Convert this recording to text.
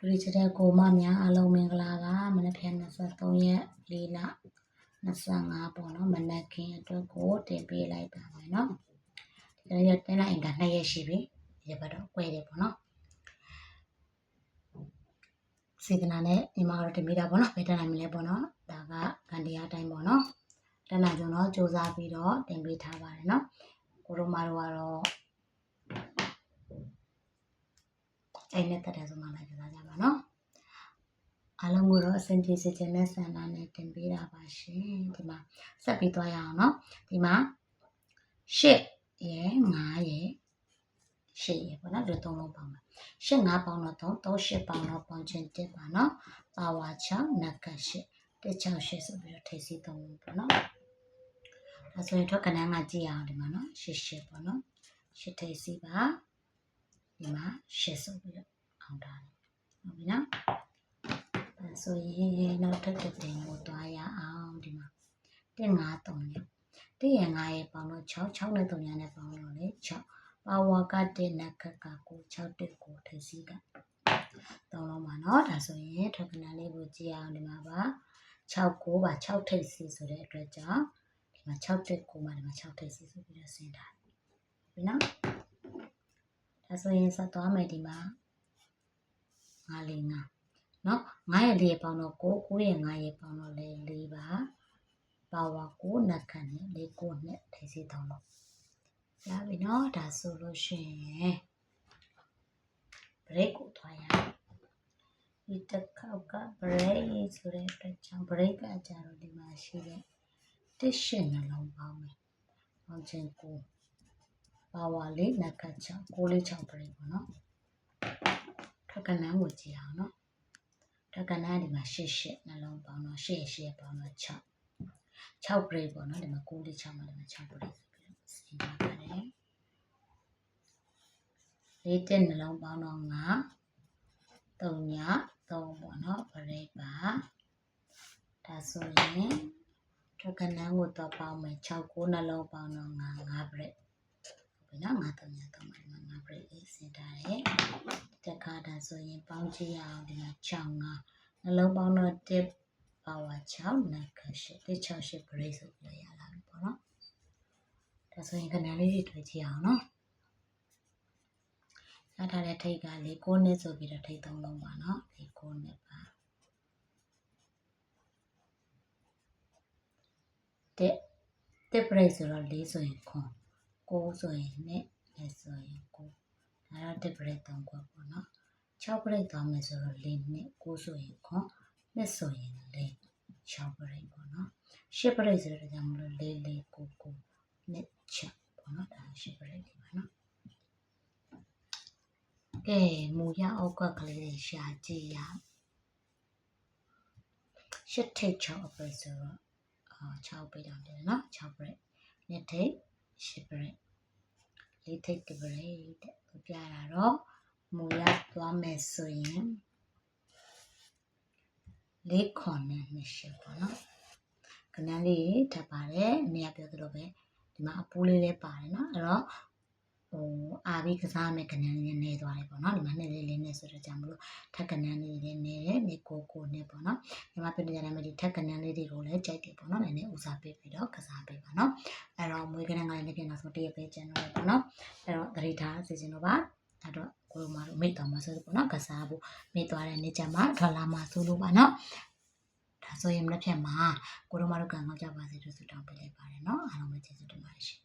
ဒူရီချက်တဲ့ကိုမများအားလုံးမင်္ဂလာပါမနက်ဖြန်23ရက်၄လ25ပေါ့နော်မနက်ခင်းအတွက်ကိုတင်ပေးလိုက်ပါမယ်နော်ဒီရက်တင်လိုက်အင်္ဂါ2ရက်ရှိပြီဒီဘက်တော့꿰တယ်ပေါ့နော်စေတနာနဲ့ညီမတို့တင်ပေးတာပေါ့နော်ဘယ်တက်နိုင်မလဲပေါ့နော်ဒါကကန်တရားအတိုင်းပေါ့နော်တနင်္လာကျုံတော့စူးစမ်းပြီးတော့တင်ပေးထားပါတယ်နော်ကိုတို့မတို့ကတော့ အဲ့နဲ့တက်တယ်ဆိုမှလည်းကြစားကြပါနော်အားလုံးကိုတော့အဆင်ပြေစေချင်တဲ့ဆန္ဒနဲ့တင်ပေးတာပါရှင်ဒီမှာဆက်ပြီးသွားရအောင်နော်ဒီမှာရှစ်ရယ်9ရယ်ရှစ်ရယ်ပေါ့နော်ဒီသုံးလုံးပေါင်းမယ်ရှစ်9ပေါင်းတော့3 3 8ပေါင်းတော့ပေါင်းချင်း1ပါနော်ပါဝါ6နက်က8တစ်6 8ဆိုပြီးတော့ထိပ်စီးသုံးလုံးပေါ့နော်ဒါဆိုရင်ထွက်ကနန်းကကြည့်အောင်ဒီမှာနော်ရှစ်ရှစ်ပေါ့နော်ရှစ်ထိပ်စီးပါ ဒီမှာရှစ်ဆိုပြီးတော့အောင်ထားတယ်ဟုတ်ပြီနော်ဒါဆိုရင်နောက်ထပ်တစ်တင်ကိုတွားရအောင်ဒီမှာ1 5 3ညတည့်ရ9ရေပေါင်းတော့6 6နဲ့3ညနဲ့ပေါင်းတော့လေ6ပါဝါက1နက်ကကကို6တက်ကိုထိပ်စီးကသုံးလုံးပါနော်ဒါဆိုရင်ထွက်ကနန်းလေးကိုကြည့်အောင်ဒီမှာပါ6 9ပါ6ထိပ်စီးဆိုတဲ့အတွက်ကြောင့်ဒီမှာ6တက်ကိုမှဒီမှာ6ထိပ်စီးဆိုပြီးတော့ဆင်းထားတယ်ပြီနော် ဒါဆိုရင်ဆက်သွားမယ်ဒီမှာ9 4 9เนาะ9ရဲ့4ရဲ့ပေါင်းတော့9 9ရဲ့9ရဲ့ပေါင်းတော့လေ4ပါပါဝါ9နက်ခံနဲ့၄9နဲ့ထိစီတောင်းတော့ရပြီเนาะဒါဆိုလို့ရှိရင် break ကိုထွားရအောင်ဒီတစ်ခေါက်က break ဆိုတဲ့အတွက်ကြောင့် break ကကြတော့ဒီမှာရှိတဲ့ tissue နှလုံးပေါင်းမယ် function 9 ဘာဝါလေးနက်ကချောင်းကိုလေးချောင်းပြင်ပေါ့နော်ထကနန်းကိုကြည့်အောင်နော်ထကနန်းဒီမှာရှစ်ရှစ်နှလုံးပေါင်းတော့ရှစ်ရှစ်ပေါင်းတော့6 6 break ပေါ့နော်ဒီမှာကိုလေးချောင်းမှာဒီမှာ6 break ဆိုပြီးတော့စီးပါပါတယ်လေးတက်နှလုံးပေါင်းတော့9 3ည3ပေါ့နော် break ပါဒါဆိုရင်ထကနန်းကိုတော့ပေါင်းမယ်6 9နှလုံးပေါင်းတော့9 5 break ဟုတ်ပြီနော်9 3ည3မှာဒီမှာ9 break ရေးစဉ်းထားတယ်တက်ခါဒါဆိုရင်ပေါင်းကြည့်ရအောင်ဒီမှာ6 5နှလုံးပေါင်းတော့1 power 6နက်ခရှိ1 6 8 break ဆိုပြီးရလာပြီပေါ့နော်ဒါဆိုရင်ခဏလေးတွေတွေ့ကြည့်အောင်နော်ရထားတဲ့ထိတ်ကလေ6နှစ်ဆိုပြီးတော့ထိတ်သုံးလုံးပါနော်ဒီ6နှစ်ပါတဲ့တက်ပရိတ်ဆိုတော့၄ဆိုရင်ခွန် 6ဆိုရင်နဲ့နဲ့ဆိုရင်9ဒါတော့တက်ပရိတ်3ခွက်ပေါ့နော်6ပရိတ်သွားမယ်ဆိုတော့၄နှစ်9ဆိုရင်ခွန်နှစ်ဆိုရင်၄6ပရိတ်ပေါ့နော်10ပရိတ်ဆိုတော့ကြောင့်မလို့၄၄9 9နှစ်6ပေါ့နော်ဒါ10ပရိတ်ဒီပါနော်ကဲမူရအောက်ကကလေးတွေရှာကြည့်ရရှစ်ထိတ်6အပရိတ်ဆိုတော့အာ6ပိတ်အောင်တယ်နော်6ပရိတ်နှစ်ထိတ် 10ပရိတ်လေးထိတ်တပရိတ်တဲ့ပြတာတော့မူရသွားမယ်ဆိုရင်လေးခွန်နဲ့နှစ်ရှစ်ပေါ့နော်ခဏလေးထပ်ပါတယ်နေရာပြောသလိုပဲဒီမှာအပိုးလေးလည်းပါတယ်နော်အဲ့တော့ ဟိုအာပြီးကစားမဲ့ကနန်းလေးနေသွားတယ်ပေါ့နော်ဒီမှာနှစ်လေးလေးနဲ့ဆိုတော့ကြာမလို့ထက်ကနန်းလေးလေးနေတယ်နေကိုကိုနဲ့ပေါ့နော်ဒီမှာပြနေကြတယ်မဒီထက်ကနန်းလေးတွေကိုလည်းကြိုက်တယ်ပေါ့နော်နည်းနည်းဦးစားပေးပြီးတော့ကစားပေးပါနော်အဲ့တော့မွေးကနန်းကလည်းပြင်လာဆိုတရပေးကျန်တော့ပေါ့နော်အဲ့တော့သတိထားစီစဉ်တော့ပါအဲ့တော့ကိုလိုမတို့မိတ်တော်မှာဆိုပေါ့နော်ကစားဖို့မိတ်သွားတဲ့နေ့ကျမှထွက်လာမှာဆိုလို့ပါနော်ဒါဆိုရင်မနေ့ဖြတ်မှာကိုတို့မတို့ကံကောင်းကြပါစေလို့ဆုတောင်းပေးလိုက်ပါတယ်နော်အားလုံးပဲကျေးဇူးတင်ပါတယ်ရှင်